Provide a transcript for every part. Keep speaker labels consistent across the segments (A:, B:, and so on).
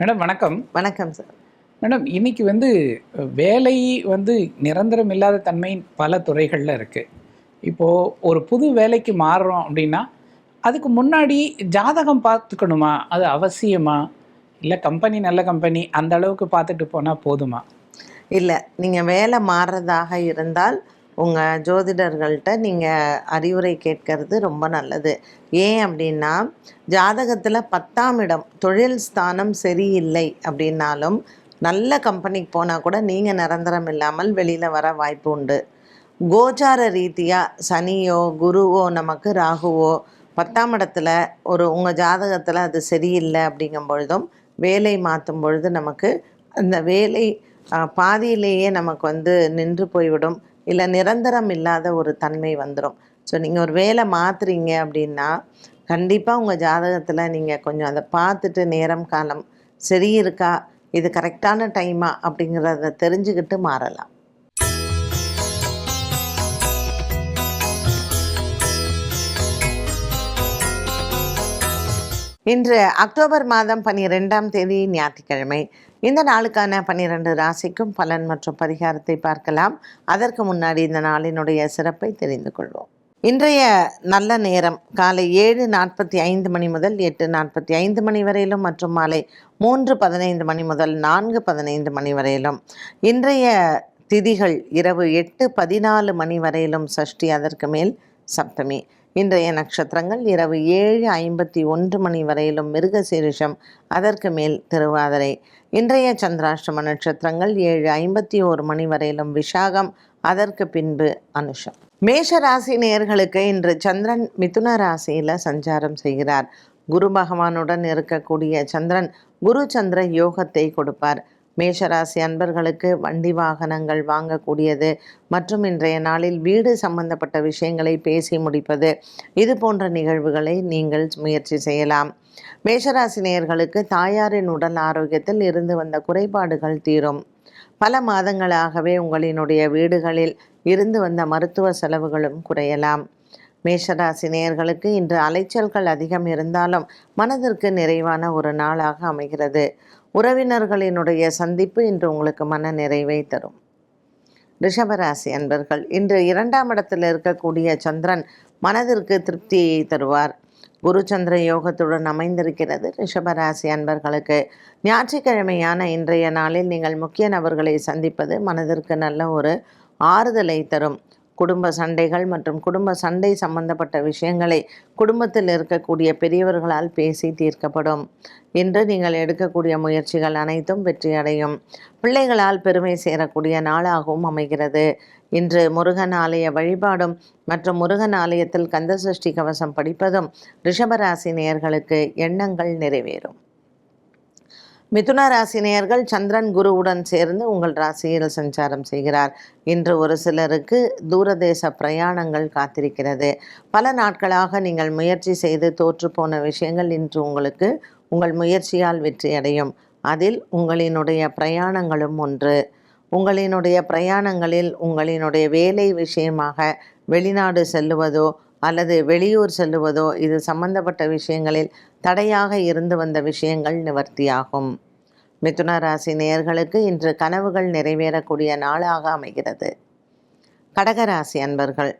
A: Madam வணக்கம்.
B: வணக்கம் sir.
A: Madam இன்னைக்கு வந்து வேலை வந்து நிரந்தரம் இல்லாத தன்மை பல துறைகளில் இருக்குது இப்போது ஒரு புது வேலைக்கு மாறுறோம் அப்படின்னா அதுக்கு முன்னாடி ஜாதகம் பார்த்துக்கணுமா? அது அவசியமா? இல்லை கம்பெனி நல்ல கம்பெனி அந்த அளவுக்கு பார்த்துட்டு போனால் போதுமா?
B: இல்லை நீங்கள் வேலை மாறுறதாக இருந்தால் உங்கள் ஜோதிடர்கள்ட்ட நீங்கள் அறிவுரை கேட்கறது ரொம்ப நல்லது. ஏன் அப்படின்னா ஜாதகத்தில் பத்தாம் இடம் தொழில் ஸ்தானம் சரியில்லை அப்படின்னாலும் நல்ல கம்பெனிக்கு போனால் கூட நீங்கள் நிரந்தரம் இல்லாமல் வெளியில் வர வாய்ப்பு உண்டு. கோச்சார ரீதியாக சனியோ குருவோ நமக்கு ராகுவோ பத்தாம் இடத்துல ஒரு உங்கள் ஜாதகத்தில் அது சரியில்லை அப்படிங்கும் பொழுதும் வேலை மாற்றும் பொழுது நமக்கு அந்த வேலை பாதியிலேயே நமக்கு வந்து நின்று போய்விடும். இல்லை நிரந்தரம் இல்லாத ஒரு தன்மை வந்துடும் ஸோ நீங்கள் ஒரு வேலை மாற்றுறீங்க அப்படின்னா கண்டிப்பாக உங்கள் ஜாதகத்தில் நீங்கள் கொஞ்சம் அதை பார்த்துட்டு நேரம் காலம் சரி இருக்கா இது கரெக்டான டைமா அப்படிங்கிறத தெரிஞ்சுக்கிட்டு மாறலாம். இன்று அக்டோபர் மாதம் பன்னிரெண்டாம் தேதி ஞாயிற்றுக்கிழமை. இந்த நாளுக்கான பன்னிரண்டு ராசிக்கும் பலன் மற்றும் பரிகாரத்தை பார்க்கலாம். அதற்கு முன்னாடி இந்த நாளினுடைய சிறப்பை தெரிந்து கொள்வோம். இன்றைய நல்ல நேரம் காலை ஏழு நாற்பத்தி ஐந்து மணி முதல் எட்டு நாற்பத்தி ஐந்து மணி வரையிலும் மற்றும் மாலை மூன்று பதினைந்து மணி முதல் நான்கு பதினைந்து மணி வரையிலும். இன்றைய திதிகள் இரவு எட்டு பதினாலு மணி வரையிலும் சஷ்டி அதற்கு மேல் சப்தமி. இன்றைய நட்சத்திரங்கள் இரவு ஏழு ஐம்பத்தி ஒன்று மணி வரையிலும் மிருக சீரிஷம் அதற்கு மேல் திருவாதிரை. இன்றைய சந்திராஷ்டம நட்சத்திரங்கள் ஏழு ஐம்பத்தி ஓரு மணி வரையிலும் விஷாகம் அதற்கு பின்பு அனுஷம். மேஷ ராசி நேயர்களுக்கு இன்று சந்திரன் மிதுன ராசியில் சஞ்சாரம் செய்கிறார். குரு பகவானுடன் இருக்கக்கூடிய சந்திரன் குரு சந்திர யோகத்தை கொடுப்பார். மேஷராசி அன்பர்களுக்கு வண்டி வாகனங்கள் வாங்கக்கூடியது மற்றும் இன்றைய நாளில் வீடு சம்பந்தப்பட்ட விஷயங்களை பேசி முடிப்பது. இது போன்ற நிகழ்வுகளை நீங்கள் முயற்சி செய்யலாம். மேஷராசி நேயர்களுக்கு தாயாரின் உடல் ஆரோக்கியத்தில் இருந்து வந்த குறைபாடுகள் தீரும். பல மாதங்களாகவே உங்களினுடைய வீடுகளில் இருந்து வந்த மருத்துவ செலவுகளும் குறையலாம். மேஷராசி நேயர்களுக்கு இன்று அலைச்சல்கள் அதிகம் இருந்தாலும் மனதிற்கு நிறைவான ஒரு நாளாக அமைகிறது. உறவினர்களினுடைய சந்திப்பு இன்று உங்களுக்கு மன நிறைவை தரும். ரிஷபராசி அன்பர்கள் இன்று இரண்டாம் இடத்தில் இருக்கக்கூடிய சந்திரன் மனதிற்கு திருப்தியை தருவார். குரு சந்திர யோகத்துடன் அமைந்திருக்கிறது. ரிஷபராசி அன்பர்களுக்கு ஞாயிற்றுக்கிழமையான இன்றைய நாளில் நீங்கள் முக்கிய நபர்களை சந்திப்பது மனதிற்கு நல்ல ஒரு ஆறுதலை தரும். குடும்ப சண்டைகள் மற்றும் குடும்ப சண்டை சம்பந்தப்பட்ட விஷயங்களை குடும்பத்தில் இருக்கக்கூடிய பெரியவர்களால் பேசி தீர்க்கப்படும். இன்று நீங்கள் எடுக்கக்கூடிய முயற்சிகள் அனைத்தும் வெற்றியடையும். பிள்ளைகளால் பெருமை சேரக்கூடிய நாளாகவும் அமைகிறது. இன்று முருகன் ஆலய வழிபாடும் மற்றும் முருகன் ஆலயத்தில் கந்தசஷ்டி கவசம் படிப்பதும் ரிஷபராசி நேயர்களுக்கு எண்ணங்கள் நிறைவேறும். மிதுன ராசி நேயர்கள் சந்திரன் குருவுடன் சேர்ந்து உங்கள் ராசியில் சஞ்சாரம் செய்கிறார். இன்று ஒரு சிலருக்கு தூரதேச பிரயாணங்கள் காத்திருக்கிறது. பல நாட்களாக நீங்கள் முயற்சி செய்து தோற்றுப்போன விஷயங்கள் இன்று உங்களுக்கு உங்கள் முயற்சியால் வெற்றியடையும் அதில் உங்களினுடைய பிரயாணங்களும் ஒன்று. உங்களினுடைய பிரயாணங்களில் உங்களினுடைய வேலை விஷயமாக வெளிநாடு செல்லுவதோ அல்லது வெளியூர் செல்லுவதோ இது சம்பந்தப்பட்ட விஷயங்களில் தடையாக இருந்து வந்த விஷயங்கள் நிவர்த்தியாகும். மிதுன ராசி நேயர்களுக்கு இன்று கனவுகள் நிறைவேறக்கூடிய நாளாக அமைகிறது. கடகராசி அன்பர்கள்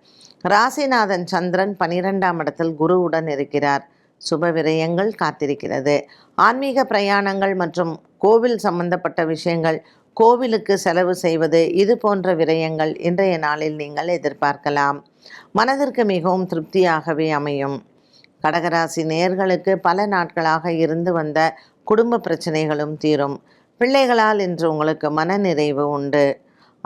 B: ராசிநாதன் சந்திரன் பனிரெண்டாம் இடத்தில் குருவுடன் இருக்கிறார். சுப விரயங்கள் காத்திருக்கிறது. ஆன்மீக பிரயாணங்கள் மற்றும் கோவில் சம்பந்தப்பட்ட விஷயங்கள் கோவிலுக்கு செலவு செய்வது இது போன்ற விரயங்கள் இன்றைய நாளில் நீங்கள் எதிர்பார்க்கலாம். மனதிற்கு மிகவும் திருப்தியாகவே அமையும். கடகராசி நேர்களுக்கு பல நாட்களாக இருந்து வந்த குடும்ப பிரச்சனைகளும் தீரும். பிள்ளைகளால் இன்று உங்களுக்கு மனநிறைவு உண்டு.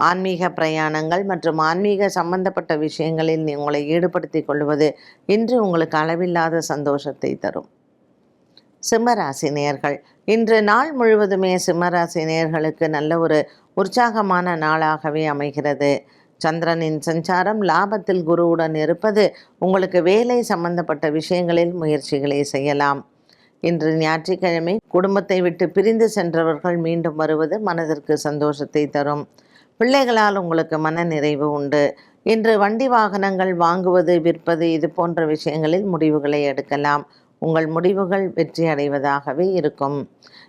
B: ஆன்மீக பிரயாணங்கள் மற்றும் ஆன்மீக சம்பந்தப்பட்ட விஷயங்களில் நீ உங்களை ஈடுபடுத்திக் கொள்வது இன்று உங்களுக்கு அளவில்லாத சந்தோஷத்தை தரும். சிம்மராசி நேர்கள் இன்று நாள் முழுவதுமே சிம்மராசி நேர்களுக்கு நல்ல ஒரு உற்சாகமான நாளாகவே அமைகிறது. சந்திரனின் சஞ்சாரம் லாபத்தில் குருவுடன் இருப்பது உங்களுக்கு வேலை சம்பந்தப்பட்ட விஷயங்களில் முயற்சிகளை செய்யலாம். இன்று ஞாயிற்றுக்கிழமை குடும்பத்தை விட்டு பிரிந்து சென்றவர்கள் மீண்டும் வருவது மனதிற்கு சந்தோஷத்தை தரும். பிள்ளைகளால் உங்களுக்கு மன நிறைவு உண்டு. இன்று வண்டி வாகனங்கள் வாங்குவது விற்பது இது போன்ற விஷயங்களில் முடிவுகளை எடுக்கலாம். உங்கள் முடிவுகள் வெற்றி அடைவதாகவே இருக்கும்.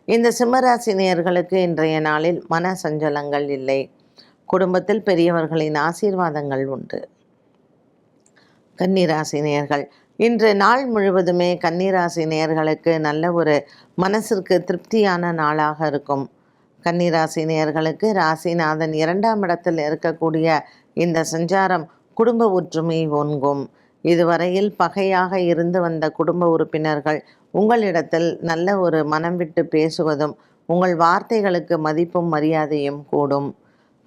B: இந்த சிம்மராசினியர்களுக்கு இன்றைய நாளில் மன சஞ்சலங்கள் இல்லை. குடும்பத்தில் பெரியவர்களின் ஆசீர்வாதங்கள் உண்டு. கன்னிராசினியர்கள். இன்று நாள் முழுவதுமே கன்னிராசி நேயர்களுக்கு நல்ல ஒரு மனசிற்கு திருப்தியான நாளாக இருக்கும். கன்னிராசி நேயர்களுக்கு ராசிநாதன் இரண்டாம் இடத்தில் இருக்கக்கூடிய இந்த சஞ்சாரம் குடும்ப ஒற்றுமை ஒன்கும் இதுவரையில் பகையாக இருந்து வந்த குடும்ப உறுப்பினர்கள் உங்களிடத்தில் நல்ல ஒரு மனம் விட்டு பேசுவதும் உங்கள் வார்த்தைகளுக்கு மதிப்பும் மரியாதையும் கூடும்.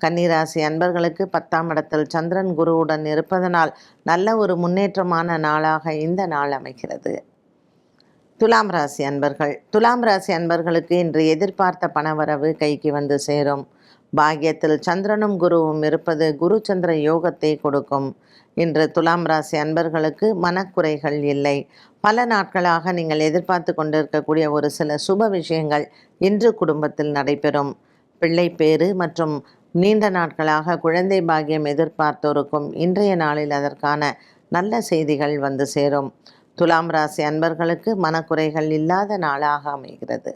B: கன்னிராசி அன்பர்களுக்கு பத்தாம் இடத்தில் சந்திரன் குருவுடன் இருப்பதனால் நல்ல ஒரு முன்னேற்றமான நாளாக இந்த நாள் அமைகிறது. துலாம் ராசி அன்பர்கள் துலாம் ராசி அன்பர்களுக்கு இன்று எதிர்பார்த்த பணவரவு கைக்கு வந்து சேரும். பாக்கியத்தில் சந்திரனும் குருவும் இருப்பது குரு சந்திர யோகத்தை கொடுக்கும். இன்று துலாம் ராசி அன்பர்களுக்கு மனக்குறைகள் இல்லை. பல நாட்களாக நீங்கள் எதிர்பார்த்து கொண்டிருக்கக்கூடிய ஒரு சில சுப விஷயங்கள் இன்று குடும்பத்தில் நடைபெறும். பிள்ளை பேறு மற்றும் நீண்ட நாட்களாக குழந்தை பாகியம் எதிர்பார்த்தோருக்கும் இன்றைய நாளில் அதற்கான நல்ல செய்திகள் வந்து சேரும். துலாம் ராசி அன்பர்களுக்கு மனக்குறைகள் இல்லாத நாளாக அமைகிறது.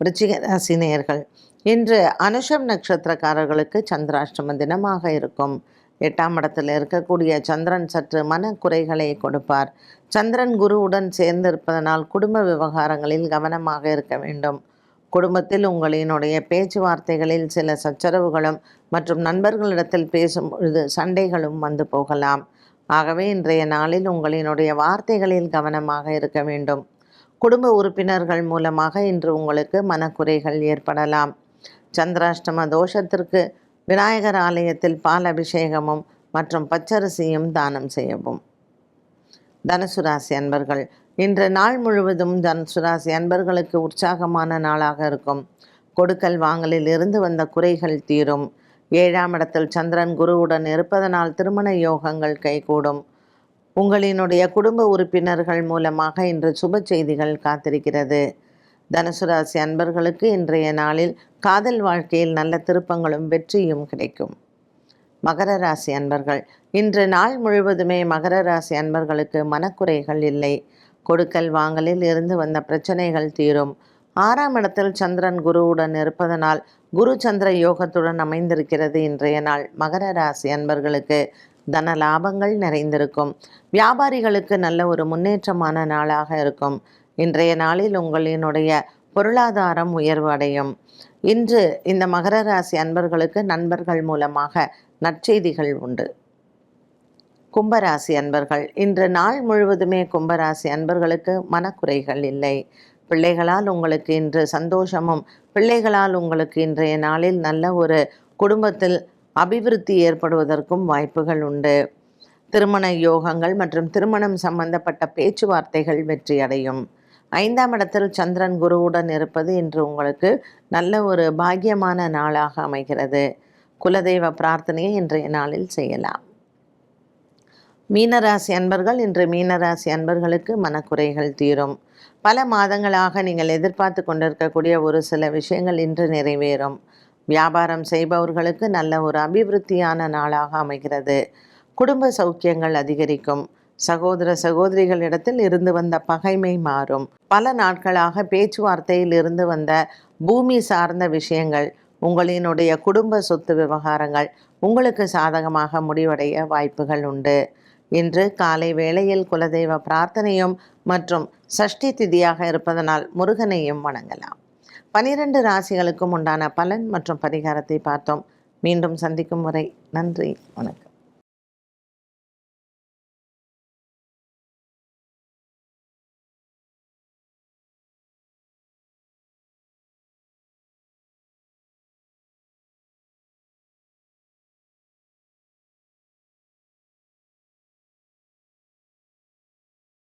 B: விருச்சிக ராசி நேயர்கள் இன்று அனுஷம் நட்சத்திரக்காரர்களுக்கு சந்திராஷ்டம தினமாக இருக்கும். எட்டாம் இடத்தில் இருக்கக்கூடிய சந்திரன் சற்று மனக்குறைகளை கொடுப்பார். சந்திரன் குருவுடன் சேர்ந்திருப்பதனால் குடும்ப விவகாரங்களில் கவனமாக இருக்க வேண்டும். குடும்பத்தில் உங்களினுடைய பேச்சுவார்த்தைகளில் சில சச்சரவுகளும் மற்றும் நண்பர்களிடத்தில் பேசும் பொழுது சண்டைகளும் வந்து போகலாம். ஆகவே இன்றைய நாளில் உங்களினுடைய வார்த்தைகளில் கவனமாக இருக்க வேண்டும். குடும்ப உறுப்பினர்கள் மூலமாக இன்று உங்களுக்கு மனக்குறைகள் ஏற்படலாம். சந்திராஷ்டம தோஷத்திற்கு விநாயகர் ஆலயத்தில் பால் அபிஷேகமும் மற்றும் பச்சரிசியும் தானம் செய்யவும். தனுசு ராசி அன்பர்கள் இன்று நாள் முழுவதும் தனுசு ராசி அன்பர்களுக்கு உற்சாகமான நாளாக இருக்கும். கொடுக்கல் வாங்கலில் இருந்து வந்த குறைகள் தீரும். ஏழாம் இடத்தில் சந்திரன் குருவுடன் இருப்பதனால் திருமண யோகங்கள் கைகூடும். உங்களினுடைய குடும்ப உறுப்பினர்கள் மூலமாக இன்று சுப செய்திகள் காத்திருக்கிறது. தனுசு ராசி அன்பர்களுக்கு இன்றைய நாளில் காதல் வாழ்க்கையில் நல்ல திருப்பங்களும் வெற்றியும் கிடைக்கும். மகர ராசி அன்பர்கள் இன்று நாள் முழுவதுமே மகர ராசி அன்பர்களுக்கு மனக்குறைகள் இல்லை. கொடுக்கல் வாங்கலில் இருந்து வந்த பிரச்சனைகள் தீரும். ஆறாம் இடத்தில் சந்திரன் குருவுடன் இருப்பதனால் குரு சந்திர யோகத்துடன் அமைந்திருக்கிறது இன்றைய நாள். மகர ராசி அன்பர்களுக்கு தன லாபங்கள் நிறைந்திருக்கும். வியாபாரிகளுக்கு நல்ல ஒரு முன்னேற்றமான நாளாக இருக்கும். இன்றைய நாளில் உங்களினுடைய பொருளாதாரம் உயர்வு அடையும் இன்று இந்த மகர ராசி அன்பர்களுக்கு நண்பர்கள் மூலமாக நற்செய்திகள் உண்டு. கும்பராசி அன்பர்கள் இன்று நாள் முழுவதுமே கும்பராசி அன்பர்களுக்கு மனக்குறைகள் இல்லை. பிள்ளைகளால் உங்களுக்கு இன்று சந்தோஷமும் பிள்ளைகளால் உங்களுக்கு இன்றைய நாளில் நல்ல ஒரு குடும்பத்தில் அபிவிருத்தி ஏற்படுவதற்கும் வாய்ப்புகள் உண்டு. திருமண யோகங்கள் மற்றும் திருமணம் சம்பந்தப்பட்ட பேச்சுவார்த்தைகள் வெற்றியடையும். ஐந்தாம் இடத்தில் சந்திரன் குருவுடன் இருப்பது இன்று உங்களுக்கு நல்ல ஒரு பாக்கியமான நாளாக அமைகிறது. குலதெய்வ பிரார்த்தனையை இன்றைய நாளில் செய்யலாம். மீனராசி அன்பர்கள் இன்று மீனராசி அன்பர்களுக்கு மனக்குறைகள் தீரும். பல மாதங்களாக நீங்கள் எதிர்பார்த்து கொண்டிருக்கக்கூடிய ஒரு சில விஷயங்கள் இன்று நிறைவேறும். வியாபாரம் செய்பவர்களுக்கு நல்ல ஒரு அபிவிருத்தியான நாளாக அமைகிறது. குடும்ப சௌக்கியங்கள் அதிகரிக்கும். சகோதர சகோதரிகளிடத்தில் இருந்து வந்த பகைமை மாறும். பல நாட்களாக பேச்சுவார்த்தையில் இருந்து வந்த பூமி சார்ந்த விஷயங்கள் உங்களினுடைய குடும்ப சொத்து விவகாரங்கள் உங்களுக்கு சாதகமாக முடிவடைய வாய்ப்புகள் உண்டு. இன்று காலை வேளையில் குலதெய்வ பிரார்த்தனையும் மற்றும் சஷ்டி திதியாக இருப்பதனால் முருகனையும் வணங்கலாம். பனிரெண்டு ராசிகளுக்கும் உண்டான பலன் மற்றும் பரிகாரத்தை பார்த்தோம். மீண்டும் சந்திக்கும் முறை நன்றி வணக்கம்.